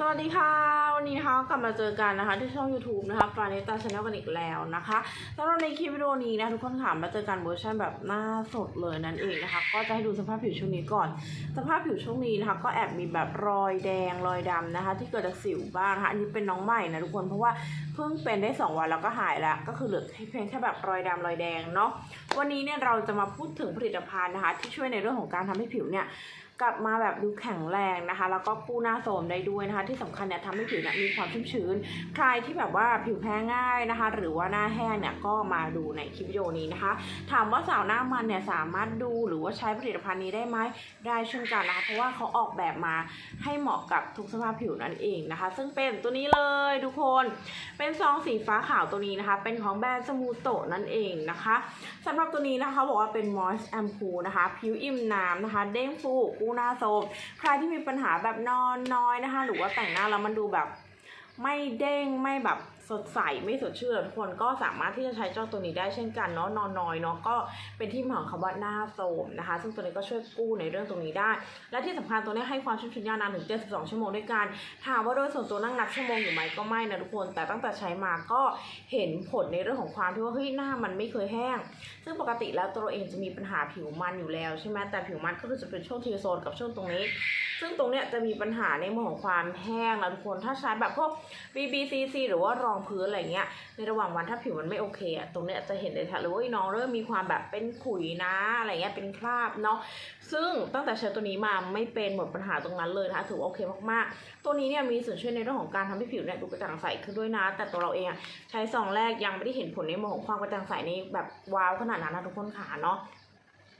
สวัสดีค่ะ วันนี้นะคะกลับมาเจอกันนะคะ ที่ช่อง YouTube นะคะปาเนตาชาแนลกันอีกแล้วนะคะสำหรับในคลิปวิดีโอนี้นะทุกคนค่ะมาเจอกันเวอร์ชันแบบหน้าสดเลยนั่นเองนะคะ ก็จะให้ดูสภาพผิวช่วงนี้ก่อน สภาพผิวช่วงนี้นะคะ ก็แอบมีแบบรอยแดงรอยดำนะคะ ที่เกิดจากสิวบ้างนะคะอันนี้เป็นน้องใหม่นะทุกคนเพราะว่าเพิ่งเป็นได้ 2 วันแล้วก็หายแล้วก็คือเหลือเพียงแค่แบบรอยดำรอยแดงเนาะวันนี้เนี่ยเราจะมาพูดถึงผลิตภัณฑ์นะคะ ที่ช่วยในเรื่องของการทำให้ผิวเนี่ย กลับมาแบบดูแข็งแรงนะคะ แล้วก็กู้หน้าโทรมได้ด้วยนะคะ ที่สำคัญเนี่ยทำให้ผิวเนี่ยมีความชุ่มชื้น ใครที่แบบว่าผิวแพ้ง่ายนะคะ หรือว่าหน้าแห้งเนี่ยก็มาดูในคลิปวิดีโอนี้นะคะ ถามว่าสาวหน้ามันเนี่ยสามารถดูหรือว่าใช้ผลิตภัณฑ์นี้ได้ไหมได้เช่นกันนะคะเพราะว่าเขาออกแบบมาให้เหมาะกับทุกสภาพผิวนั่นเองนะคะ ซึ่งเป็นตัวนี้เลยทุกคนเป็นซองสีฟ้าขาวตัวนี้นะคะ เป็นของแบรนด์สมูโตะนั่นเองนะคะสำหรับตัวนี้นะคะบอกว่าเป็น moist a m p o o นะคะผิวอิ่มน้ำนะคะ เด้งฟูกู้หน้าโทรมใครที่มีปัญหาแบบนอนน้อยนะคะ หรือว่าแต่งหน้าแล้วมันดูแบบ ไม่เด้งไม่แบบสดใสไม่สดชื่นทุกคนก็สามารถที่จะใช้เจ้าตัวนี้ได้เช่นกันเนาะนอนน้อยเนาะก็เป็นที่มาของคำว่าหน้าโทรมนะคะ ซึ่งตัวนี้ก็ช่วยกู้ในเรื่องตรงนี้ได้ และที่สำคัญตัวนี้ให้ความชุ่มชื้นยาวนานถึง 72 ชั่วโมงด้วยกันถามว่าโดยส่วนตัวนั่งนับชั่วโมงอยู่ไหมก็ไม่นะทุกคน แต่ตั้งแต่ใช้มาก็เห็นผลในเรื่องของความที่ว่าเฮ้ยหน้ามันไม่เคยแห้ง ซึ่งปกติแล้วตัวเราเองจะมีปัญหาผิวมันอยู่แล้วใช่ไหมแต่ผิวมันก็คือจะเป็นช่วงทีโซนกับช่วงตรงนี้ ซึ่งตรงเนี้ยจะมีปัญหาในเรื่องของความแห้งนะทุกคนถ้าใช้แบบพวก BBCC หรือว่ารองพื้นอะไรเงี้ยในระหว่างวันถ้าผิวมันไม่โอเคอะตรงเนี้ยจะเห็นได้ชัดเลยว่าน้องเริ่มมีความแบบเป็นขุยนะอะไรเงี้ยเป็นคราบเนาะซึ่งตั้งแต่ใช้ตัวนี้มาไม่เป็นหมดปัญหาตรงนั้นเลยนะคะถือว่าโอเคมากๆ ตัวนี้เนี่ยมีส่วนช่วยในเรื่องของการทำให้ผิวเนี่ยดูกระจ่างใสขึ้นด้วยนะ แต่ตัวเราเองอะใช้ซองแรกยังไม่ได้เห็นผลในเรื่องของความกระจ่างใสในแบบว้าวขนาดนั้นนะทุกคนขาเนาะ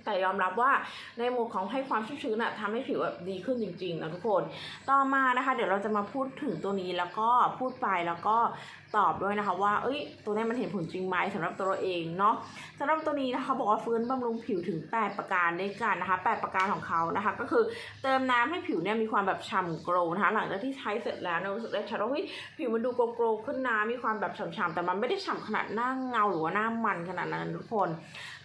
แต่ยอมรับว่าในหมวดของให้ความชุ่มชื้นอะทำให้ผิวแบบดีขึ้นจริงๆนะทุกคน ต่อมานะคะ เดี๋ยวเราจะมาพูดถึงตัวนี้แล้วก็พูดไปแล้วก็ตอบด้วยนะคะ ว่าเอ้ย ตัวนี้มันเห็นผลจริงไหมสำหรับตัวเราเองเนาะสำหรับตัวนี้นะคะบอกว่าฟื้นบำรุงผิวถึง 8 ประการด้วยกันนะคะ 8 ประการของเขานะคะ ก็คือเติมน้ำให้ผิวเนี่ยมีความแบบฉ่ำโกลว์นะคะ หลังจากที่ใช้เสร็จแล้วเนี่ยรู้สึกได้ชัดว่าเฮ้ยผิวมันดูโกลว์โกลว์ขึ้นนะมีความแบบฉ่ำๆแต่มันไม่ได้ฉ่ำขนาดหน้าเงาหรือว่าหน้ามันขนาดนั้นทุกคน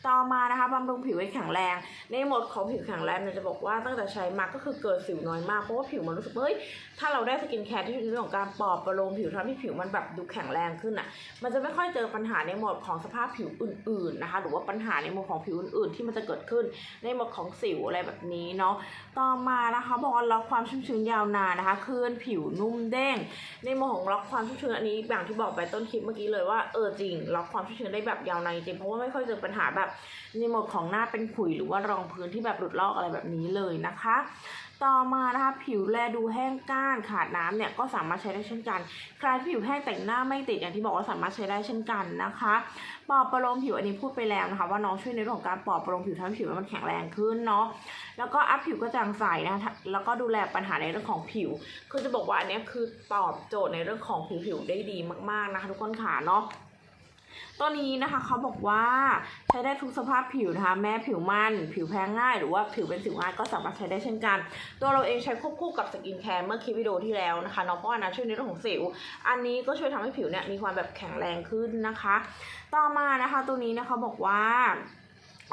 ต่อมานะคะบำรุงผิวให้แข็งแรง ในหมดของผิวแข็งแรงเนี่ยจะบอกว่าตั้งแต่ใช้มาก็คือเกิดสิวน้อยมากเพราะว่าผิวมันรู้สึกเฮ้ยถ้าเราได้สกินแคร์ที่เป็นเรื่องของการปอบประโลมผิวทำให้ผิวมันแบบดูแข็งแรงขึ้นอะ มันจะไม่ค่อยเจอปัญหาในหมดของสภาพผิวอื่นๆนะคะ หรือว่าปัญหาในหมดของผิวอื่นๆ ที่มันจะเกิดขึ้น ในหมดของสิวอะไรแบบนี้เนาะต่อมานะคะบอกว่าล็อกความชุ่มชื้นยาวนานนะคะคืนผิวนุ่มเด้ง ในหมดของล็อกความชุ่มชื้นอันนี้อย่างที่บอกไปต้นคลิปเมื่อกี้เลยว่าเออจริงล็อกความชุ่มชื้นได้แบบยาวนานจริงเพราะว่าไม่ค่อยเจอปัญหาแบบในโหมดของหน้าเป็นขุยหรือว่ารองพื้นที่แบบหลุดลอกอะไรแบบนี้เลยนะคะ ต่อมานะคะผิวแลดูแห้งก้านขาดน้ำเนี่ยก็สามารถใช้ได้เช่นกัน ใครที่ผิวแห้งแต่งหน้าไม่ติดอย่างที่บอกว่าสามารถใช้ได้เช่นกันนะคะปอบประโลมผิวอันนี้พูดไปแล้วนะคะ ว่าน้องช่วยในเรื่องของการปอบประโลมผิวทำให้ผิวมันแข็งแรงขึ้นเนาะแล้วก็อัพผิวกระจ่างใสนะคะแล้วก็ดูแลปัญหาในเรื่องของผิว คือจะบอกว่าอันนี้คือตอบโจทย์ในเรื่องของผิวผิวได้ดีมากๆนะคะทุกคนขาเนาะ ตัวนี้นะคะเขาบอกว่าใช้ได้ทุกสภาพผิวนะคะ แม้ผิวมัน ผิวแพ้ง่าย หรือว่าผิวเป็นสิวง่ายก็สามารถใช้ได้เช่นกัน ตัวเราเองใช้ควบคู่กับสกินแคร์เมื่อคลิปวิดีโอที่แล้วนะคะน้องเพราะว่านะช่วยในเรื่องของสิว อันนี้ก็ช่วยทำให้ผิวเนี่ยมีความแบบแข็งแรงขึ้นนะคะ ต่อมานะคะตัวนี้นะคะบอกว่า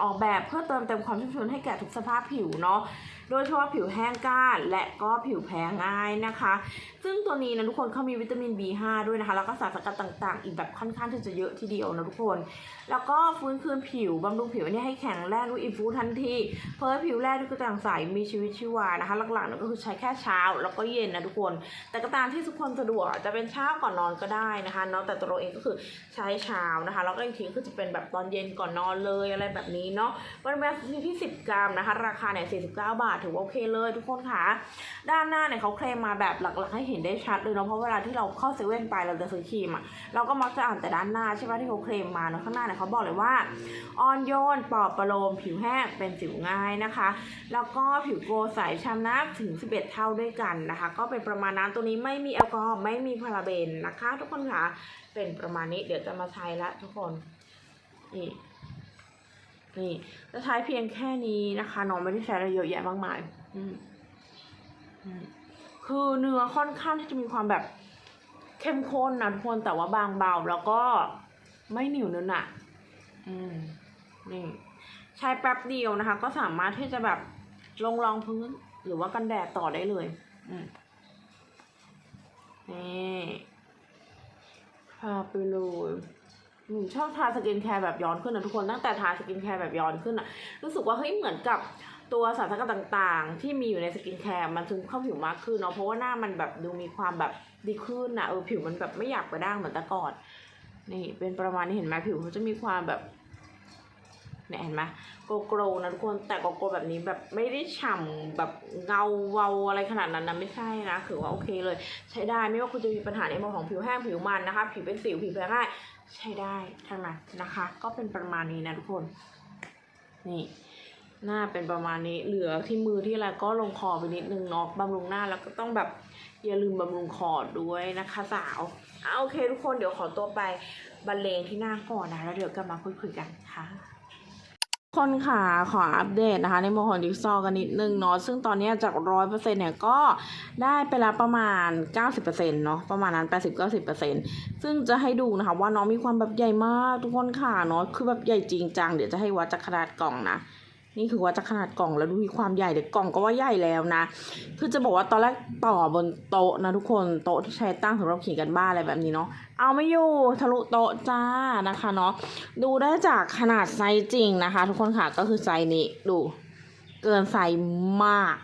ออกแบบเพื่อเติมเต็มความชุ่มชื้นให้แก่ทุกสภาพผิวเนาะ โดยเฉพาะผิวแห้งก้านและก็ผิวแพ้ง่ายนะคะ ซึ่งตัวนี้นะทุกคนเขามีวิตามิน B5 ด้วยนะคะ แล้วก็สารสกัดต่างๆ อีกแบบค่อนข้างที่จะเยอะทีเดียวนะทุกคน แล้วก็ฟื้นคืนผิวบำรุงผิวนนี้ให้แข็งแรงด้วยอินฟูทันที เพื่อให้ผิวแรกด้วยกระจ่างใสมีชีวิตชีวานะคะ หลักๆนี่ยก็คือใช้แค่เช้าแล้วก็เย็นนะทุกคน แต่ก็ตามที่ทุกคนสะดวกจะเป็นเช้าก่อนนอนก็ได้นะคะเนาะแต่ตัวเราเองก็คือใช้เช้านะคะแล้วก็อีกทีก็คือจะเป็นแบบตอนเย็นก่อนนอนเลยอะไรแบบนี้เนาะปริมาณที่ 10 กรัมนะคะ ราคาเนี่ย49 บาทถือว่าโอเคเลยทุกคนค่ะ ด้านหน้าเนี่ยเขาเคลมมาแบบหลักๆให้เห็นได้ชัดเลยเนาะเพราะเวลาที่เราเข้าเซเว่นไปเราจะซื้อครีมอะเราก็มักจะอ่านแต่ด้านหน้าใช่ไหมที่เขาเคลมมาเนาะข้างหน้าเนี่ยเขาบอกเลยว่าอ่อนโยนปลอบประโลมผิวแห้งเป็นสิวง่ายนะคะ แล้วก็ผิวโกลใสช้ำน้ำถึง 11 เท่าด้วยกันนะคะ ก็เป็นประมาณนั้นตัวนี้ไม่มีแอลกอฮอล์ไม่มีพาราเบนนะคะ ทุกคนค่ะเป็นประมาณนี้เดี๋ยวจะมาใช้ละทุกคนนี่ นี่จะใช้เพียงแค่นี้นะคะน้องไม่ได้ใช้อะไรเยอะแยะมากมายอืมอืมคือเนื้อค่อนข้างที่จะมีความแบบเข้มข้นนะทุกคนแต่ว่าบางเบาแล้วก็ไม่เหนียวเนื้อหนะอืมนี่ใช้แป๊บเดียวนะคะ ก็สามารถที่จะแบบลงรองพื้นหรือว่ากันแดดต่อได้เลยอืมนี่พาไปเลยหนู ชอบทาสกินแคร์แบบย้อนขึ้นนะทุกคนตั้งแต่ทาสกินแคร์แบบย้อนขึ้นอะรู้สึกว่าเฮ้ยเหมือนกับตัวสารสกัดต่างๆ ที่มีอยู่ในสกินแคร์มันซึมเข้าผิวมากขึ้นเนาะเพราะว่าหน้ามันแบบดูมีความแบบดีขึ้นนะเออผิวมันแบบไม่อยากระด้างเหมือนแต่ก่อนนี่เป็นประมาณนี้เห็นไหมผิวเขาจะมีความแบบ เนี่ยเห็นไหมโกโกรนะทุกคนแต่โกโกแบบนี้แบบไม่ได้ฉ่ำแบบเงาเวาอะไรขนาดนั้นนะไม่ใช่นะถือว่าโอเคเลย ใช้ได้ไม่ว่าคุณจะมีปัญหาในเรื่องของผิวแห้งผิวมันนะคะ ผิวเป็นสิวผิวแพ้ง่ายใช้ได้ทั้งนั้นนะคะ ก็เป็นประมาณนี้นะทุกคนนี่หน้าเป็นประมาณนี้เหลือที่มือที่อะไรก็ลงคอไปนิดนึงเนาะบำรุงหน้าแล้วก็ต้องแบบอย่าลืมบำรุงคอด้วยนะคะสาวอะโอเคทุกคนเดี๋ยวขอตัวไปบรรเลงที่หน้าก่อนนะแล้วเดี๋ยวกลับมาคุยคุยกันค่ะ คนค่ะขออัปเดตนะคะ ในโมของดิกซอกันนิดนึงเนาะซึ่งตอนนี้จากร้อยเปอร์เซ็นเนี่ยก็ได้ไปแล้วประมาณเก้าสิบเปอร์เซ็นเนาะประมาณนั้นแปดสิบเก้าสิบเปอร์เซ็นซึ่งจะให้ดูนะคะ ว่าน้องมีความแบบใหญ่มากทุกคนค่ะเนาะคือแบบใหญ่จริงจังเดี๋ยวจะให้วัดจากขนาดกล่องนะ นี่คือว่าจะขนาดกล่องแล้วดูมีความใหญ่เดี๋ยวกล่องก็ว่าใหญ่แล้วนะ คือจะบอกว่าตอนแรกต่อบนโต๊ะนะทุกคนโต๊ะที่ใช้ตั้งสำหรับเขียนกันบ้านอะไรแบบนี้เนาะเอาไม่อยู่ทะลุโต๊ะจ้านะคะเนาะดูได้จากขนาดไซส์จริงนะคะ ทุกคนค่ะก็คือไซส์นี้ดู เกินไซส์มาก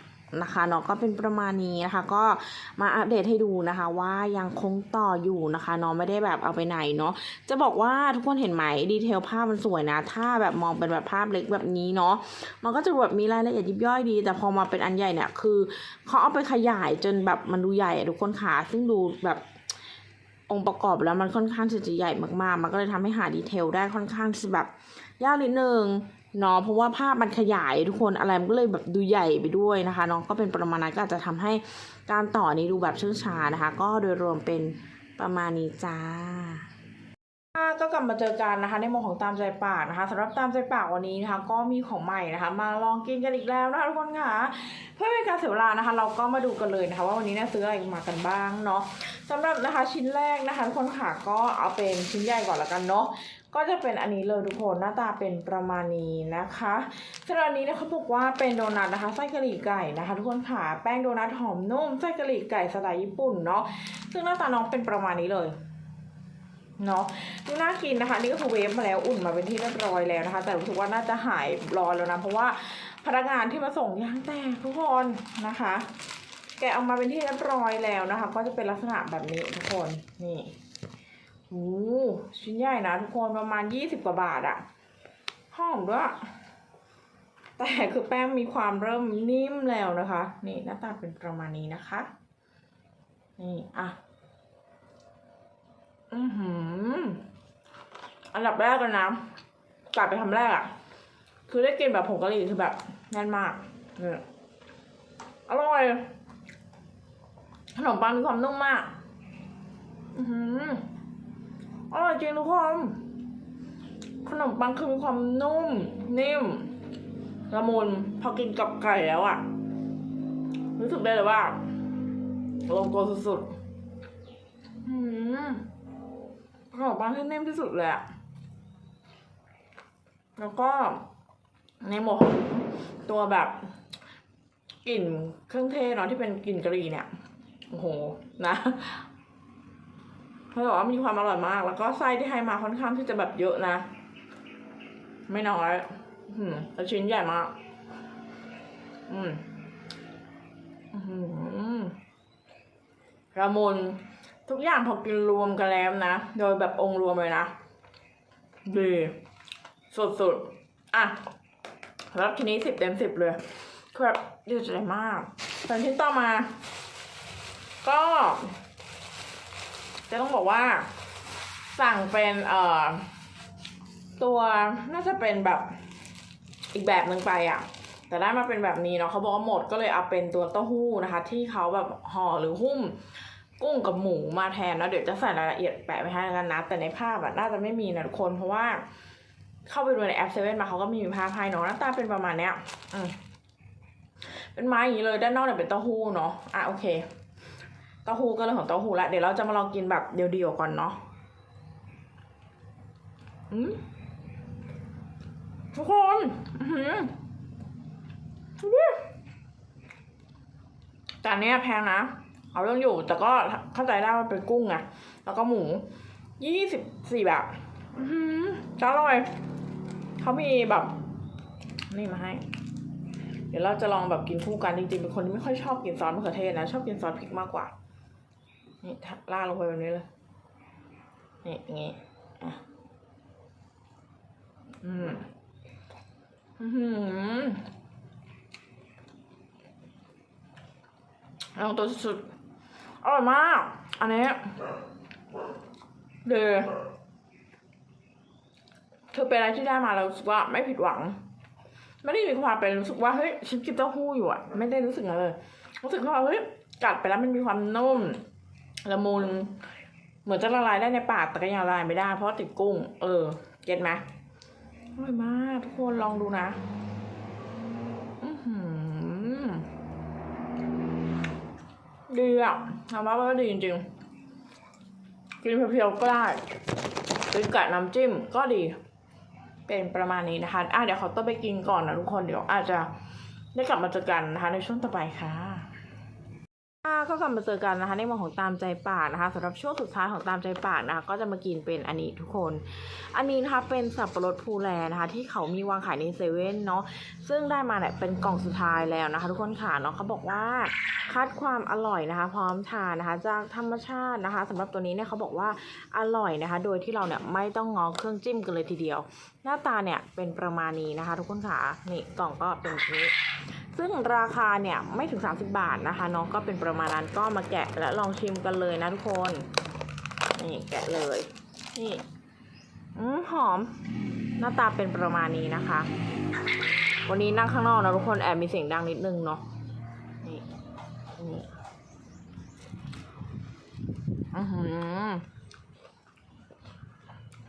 นะคะเนาะก็เป็นประมาณนี้นะคะ ก็มาอัปเดตให้ดูนะคะว่ายังคงต่ออยู่นะคะเนาะไม่ได้แบบเอาไปไหนเนาะจะบอกว่าทุกคนเห็นไหมดีเทลภาพมันสวยนะ ถ้าแบบมองเป็นแบบภาพเล็กแบบนี้เนาะมันก็จะแบบมีรายละเอียดยิบย่อยดี แต่พอมาเป็นอันใหญ่เนี่ยคือเขาเอาไปขยายจนแบบมันดูใหญ่ทุกคนค่ะซึ่งดูแบบองค์ประกอบแล้วมันค่อนข้างจะใหญ่มากๆ มันก็เลยทำให้หาดีเทลได้ค่อนข้างจะแบบยากนิดนึง เนาะเพราะว่าภาพมันขยายทุกคนอะไรมันก็เลยแบบดูใหญ่ไปด้วยนะคะน้องก็เป็นประมาณนั้นก็อาจจะทำให้การต่อนี้ดูแบบเชื่องช้านะคะ ก็โดยรวมเป็นประมาณนี้จ้า ก็กลับมาเจอกันนะคะในโมของตามใจปากนะคะสำหรับตามใจปากวันนี้นะคะก็มีของใหม่นะคะ มาลองกินกันอีกแล้วนะคะทุกคนค่ะเพื่อเป็นการเสียเวลานะคะ เราก็มาดูกันเลยนะคะว่าวันนี้เนี่ยซื้ออะไรมากันบ้างเนาะสำหรับนะคะชิ้นแรกนะคะทุกคนค่ะก็เอาเป็นชิ้นใหญ่ก่อนละกันเนาะก็จะเป็นอันนี้เลยทุกคนหน้าตาเป็นประมาณนี้นะคะสำหรับอันนี้เนี่ยเขาบอกว่าเป็นโดนัทนะคะไส้กะหรี่ไก่นะคะ ทุกคนค่ะแป้งโดนัทหอมนุ่มไส้กะหรี่ไก่สไตล์ญี่ปุ่นเนาะซึ่งหน้าตาน้องเป็นประมาณนี้เลย เนาะน่ากินนะคะ นี่ก็คือเวฟมาแล้วอุ่นมาเป็นที่เรียบร้อยแล้วนะคะ แต่รู้สึกว่าน่าจะหายร้อนแล้วนะ เพราะว่าพนักงานที่มาส่งยางแตกทุกคนนะคะ แกะออกมาเป็นที่เรียบร้อยแล้วนะคะ ก็จะเป็นลักษณะแบบนี้ทุกคนนี่โอ้ชิ้นใหญ่นะทุกคนประมาณยี่สิบกว่าบาทอะหอมด้วยแต่คือแป้งมีความเริ่มนิ่มแล้วนะคะ นี่หน้าตาเป็นประมาณนี้นะคะนี่อะ อือหือ อันดับแรกเลยนะกัดไปทำแรกอะคือได้กินแบบผงกะหรี่คือแบบแน่นมากเนี่ยอร่อย ขนมปังมีความนุ่มมาก อือหืออร่อยจริงทุกคน ขนมปังคือมีความนุ่ม นิ่มละมุนพอกินกับไก่แล้วอะรู้สึกได้เลยว่าลงตัวสุดๆ อืม ขนมปังที่นิ่มที่สุดเลยอะแล้วก็ในหมวดตัวแบบกลิ่นเครื่องเทศเนาะที่เป็นกลิ่นกะหรี่เนี่ยโอ้โหนะเขาบอกว่ามีความอร่อยมาก แล้วก็ไส้ที่ให้มาค่อนข้างที่จะแบบเยอะนะ ไม่น้อยอืมแต่ชิ้นใหญ่มาก อืมอือหือละมุน ทุกอย่างพอกินรวมกันแล้วนะ โดยแบบองค์รวมเลยนะ ดีสุดๆ อะ แล้วทีนี้สิบเต็มสิบเลยคือแบบดีใจมากส่วนชิ้นต่อมา ก็ จะต้องบอกว่า สั่งเป็นเอ่อ ตัวน่าจะเป็นแบบอีกแบบหนึ่งไปอะ แต่ได้มาเป็นแบบนี้เนาะเขาบอกว่าหมดก็เลยเอาเป็นตัวเต้าหู้นะคะ ที่เขาแบบห่อหรือหุ้ม กุ้งกับหมูมาแทนแล้วเดี๋ยวจะใส่รายละเอียดแปะไว้ให้กันนะ แต่ในภาพอะน่าจะไม่มีนะทุกคนเพราะว่า เข้าไปดูในแอปเซเว่นมาเขาก็มีภาพให้เนาะหน้าตาเป็นประมาณเนี้ยอืมเป็นไม้อย่างนี้เลยด้านนอกเนี่ยเป็นเต้าหู้เนาะอะโอเคเต้าหู้ก็เรื่องของเต้าหู้ละเดี๋ยวเราจะมาลองกินแบบเดียวๆก่อนเนาะอืมทุกคนอื้อหือดูดิจานเนี้ยแพงนะ เอาเรื่องอยู่ แต่ก็เข้าใจได้ว่าเป็นกุ้งอะแล้วก็หมูยี่สิบสี่บาทอืออจะอร่อยเขามีแบบ นี่มาให้ เดี๋ยวเราจะลองแบบกินคู่กันจริงๆเป็นคนที่ไม่ค่อยชอบกินซอสมะเขือเทศนะชอบกินซอสพริกมากกว่า นี่ล่าลงไปแบบนี้เลย นี่อย่างงี้อะอืมอือหือลองตัวสุดๆ อร่อยมาก อันนี้เดยคือเป็นอะไรที่ได้มาเราสึกว่าไม่ผิดหวัง ไม่ได้มีความเป็นรู้สึกว่าเฮ้ยฉันกินเต้าหู้อยู่อะไม่ได้รู้สึกอะไรเลยรู้สึกว่าเฮ้ยกัดไปแล้วมันมีความนุ่มละมุนเหมือนจะละลายได้ในปากแต่ก็ยังละลายไม่ได้เพราะติดกุ้ง เออ เก็ตไหมอร่อยมาก ทุกคนลองดูนะ อือหือ ดีอะทำว่าดีจริงๆกินเพียวๆก็ได้กินกับน้ำจิ้มก็ดี เป็นประมาณนี้นะคะอะเดี๋ยวเขาต้องไปกินก่อนนะทุกคนเดี๋ยวอาจจะได้กลับมาเจอกันนะคะในช่วงต่อไปค่ะ ก็กลับมาเจอกันนะคะในมวดของตามใจปากนะคะสำหรับช่วงสุดท้ายของตามใจปากนะคะก็จะมากินเป็นอันนี้ทุกคน อันนี้นะคะเป็นสับปะรดภูแลนะคะ ที่เขามีวางขายในเซเว่นเนาะซึ่งได้มาเนี่ยเป็นกล่องสุดท้ายแล้วนะคะ ทุกคนค่ะเนาะเขาบอกว่าคัดความอร่อยนะคะ พร้อมทานนะคะ จากธรรมชาตินะคะสำหรับตัวนี้เนี่ยเขาบอกว่าอร่อยนะคะ โดยที่เราเนี่ยไม่ต้องงอเครื่องจิ้มกันเลยทีเดียว หน้าตาเนี่ยเป็นประมาณนี้นะคะ ทุกคนค่ะนี่กล่องก็เป็นแบบนี้ ซึ่งราคาเนี่ยไม่ถึง 30 บาทนะคะ น้องก็เป็นประมาณนั้นก็มาแกะและลองชิมกันเลยนะทุกคนนี่แกะเลยนี่อืมหอม หน้าตาเป็นประมาณนี้นะคะ วันนี้นั่งข้างนอกนะทุกคนแอบมีเสียงดังนิดนึงเนาะนี่นี่อือหือ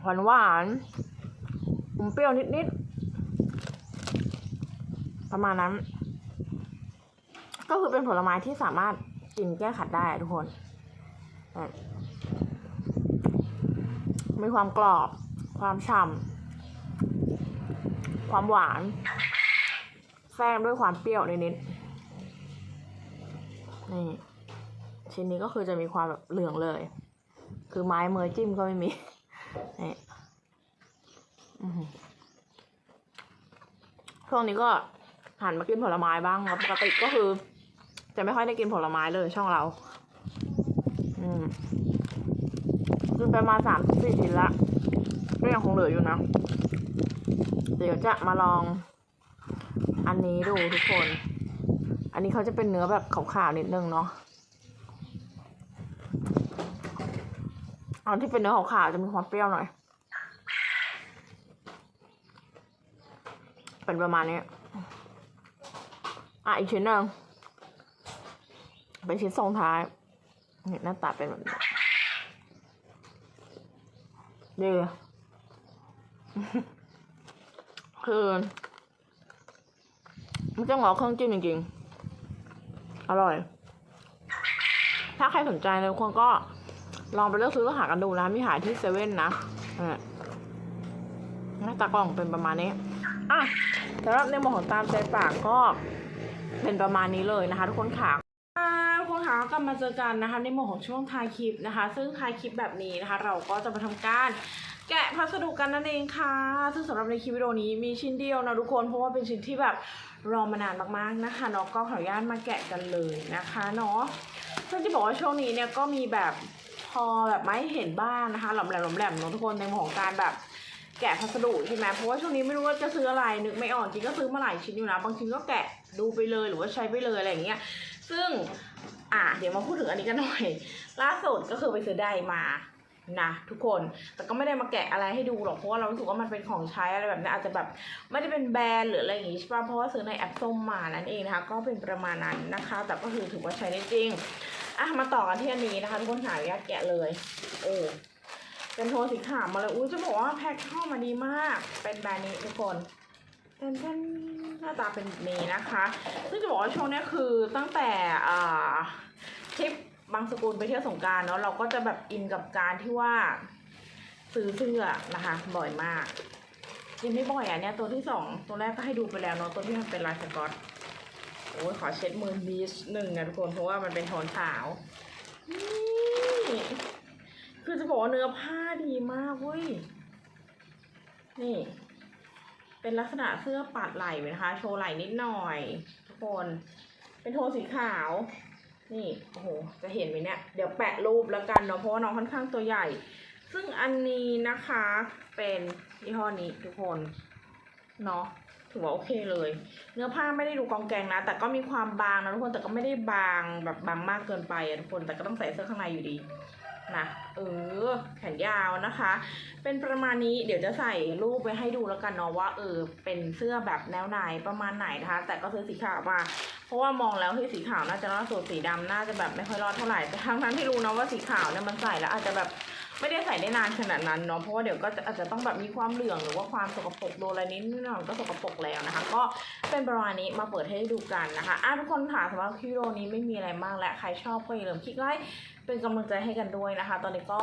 หวานหวาน ๆอมเปรี้ยวนิดๆ ประมาณนั้น ก็คือเป็นผลไม้ที่สามารถกินแก้ขัดได้ทุกคน มีความกรอบ ความฉ่ำ ความหวานแฝงด้วยความเปรี้ยวนิดๆ นี่ชิ้นนี้ก็คือจะมีความแบบเหลืองเลย คือไม้เมอจิ้มก็ไม่มี ช่วงนี้ก็หันมากินผลไม้บ้างครับปกติก็คือ จะไม่ค่อยได้กินผลไม้เลยช่องเรา อืมกินไปมาสามสี่ชิ้นละก็ยังคงเหลืออยู่นะ เดี๋ยวจะมาลอง อันนี้ดูทุกคน อันนี้เขาจะเป็นเนื้อแบบขาวๆนิดนึงเนาะอันที่เป็นเนื้อขาวๆจะมีความเปรี้ยวหน่อย เป็นประมาณนี้ อะอีกชิ้นหนึ่งเป็นชิ้นทรงท้ายนี่หน้าตาเป็นแบบนี้ดีคือมันจะงอเครื่องจิ้มจริงๆ อร่อย ถ้าใครสนใจเลยทุกคนก็ลองไปเลือกซื้อแล้วหากันดูนะมีขายที่เซเว่นนะหน้าตากล่องเป็นประมาณนี้ อะ สำหรับในหมวดของตามใจปากก็เป็นประมาณนี้เลยนะคะทุกคนค่ะทุกคนค่ะกลับมาเจอกันนะคะในหมวดของช่วงท้ายคลิปนะคะ ซึ่งท้ายคลิปแบบนี้นะคะ เราก็จะมาทำการแกะพัสดุกันนั่นเองค่ะ ซึ่งสำหรับในคลิปวิดีโอนี้มีชิ้นเดียวนะทุกคน เพราะว่าเป็นชิ้นที่แบบรอมานานมากๆนะคะเนาะก็ขออนุญาตมาแกะกันเลยนะคะเนาะซึ่งจะบอกว่าช่วงนี้เนี่ยก็มีแบบพอแบบไม่เห็นบ้างนะคะหลอมแหลมหลอมแหลมเนาะทุกคนในหมวดของการแบบ แกะพัสดุใช่ไหมเพราะว่าช่วงนี้ไม่รู้ว่าจะซื้ออะไรนึกไม่ออกจริงก็ซื้อมาหลายชิ้นอยู่นะ บางชิ้นก็แกะดูไปเลยหรือว่าใช้ไปเลยอะไรอย่างเงี้ย ซึ่งอะเดี๋ยวมาพูดถึงอันนี้กันหน่อย ล่าสุดก็คือไปซื้อได้มานะทุกคนแต่ก็ไม่ได้มาแกะอะไรให้ดูหรอกเพราะว่าเรารู้สึกว่ามันเป็นของใช้อะไรแบบนี้อาจจะแบบไม่ได้เป็นแบรนด์หรืออะไรอย่างงี้ใช่ป่ะเพราะว่าซื้อในแอปส้มมานั่นเองนะคะ ก็เป็นประมาณนั้นนะคะ แต่ก็คือถือว่าใช้ได้จริงอะมาต่อกันที่อันนี้นะคะทุกคนหาอนุญาตแกะเลย เออ เป็นโทนสีขาวมาเลย อุ้ยจะบอกว่าแพ็คเข้ามาดีมาก เป็นแบรนด์นี้ทุกคนเต้นเต้นหน้าตาเป็นแบบนี้นะคะ ซึ่งจะบอกว่าช่วงนี้คือตั้งแต่ทริปบางสกุลไปเที่ยวสงการเนาะเราก็จะแบบอินกับการที่ว่าซื้อเสื้อนะคะ บ่อยมากจริงไม่บ่อยอะเนี่ยตัวที่สองตัวแรกก็ให้ดูไปแล้วเนาะตัวที่มันเป็นลายสกอตโอ้ยขอเช็ดมือนิดหนึ่งนะทุกคนเพราะว่ามันเป็นโทนขาวนี่ คือจะบอกว่าเนื้อผ้าดีมากเว้ย นี่ เป็นลักษณะเสื้อปัดไหล่นะคะ โชว์ไหล่นิดหน่อย ทุกคน เป็นโทนสีขาว นี่ โอ้โห จะเห็นไหมเนี่ย เดี๋ยวแปะรูปแล้วกันเนาะ เพราะว่าน้องค่อนข้างตัวใหญ่ ซึ่งอันนี้นะคะ เป็นยี่ห้อนี้ทุกคน เนาะถือว่าโอเคเลย เนื้อผ้าไม่ได้ดูกองแกงนะ แต่ก็มีความบางนะทุกคน แต่ก็ไม่ได้บางแบบบางมากเกินไปอะทุกคน แต่ก็ต้องใส่เสื้อข้างในอยู่ดี นะเออแขนยาวนะคะ เป็นประมาณนี้เดี๋ยวจะใส่รูปไว้ให้ดูแล้วกันเนาะว่าเออเป็นเสื้อแบบแนวไหนประมาณไหนนะคะ แต่ก็ซื้อสีขาวมาเพราะว่ามองแล้วที่สีขาวน่าจะรอดสุดสีดำน่าจะแบบไม่ค่อยรอดเท่าไหร่แต่ทั้งทั้งที่รู้นะว่าสีขาวเนี่ยมันใส่แล้วอาจจะแบบ ไม่ได้ใส่ได้นานขนาดนั้นเนาะเพราะว่าเดี๋ยวก็จะอาจจะต้องแบบมีความเหลืองหรือว่าความสกปรกโดนอะไรนิดหน่อยก็สกปรกแล้วนะคะ ก็เป็นประมาณนี้มาเปิดให้ดูกันนะคะอะทุกคนค่ะสำหรับคลิปวิดีโอนี้ไม่มีอะไรมากและใครชอบก็อย่าลืมคลิกไลค์เป็นกำลังใจให้กันด้วยนะคะ ตอนนี้ก็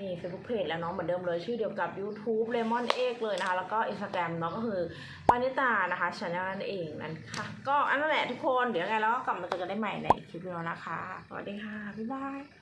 มี Facebook Page แล้วเนาะเหมือนเดิมเลยชื่อเดียวกับ YouTube Lemon Egg เลยนะคะ แล้วก็ Instagram เนาะก็คือปานิตานะคะช anel นั่นเองนะคะก็อันนั้นแหละทุกคน เดี๋ยวไงแล้วก็กลับมาเจอกันได้ใหม่ในคลิปวิดีโอนะคะ สวัสดีค่ะ บ๊ายบาย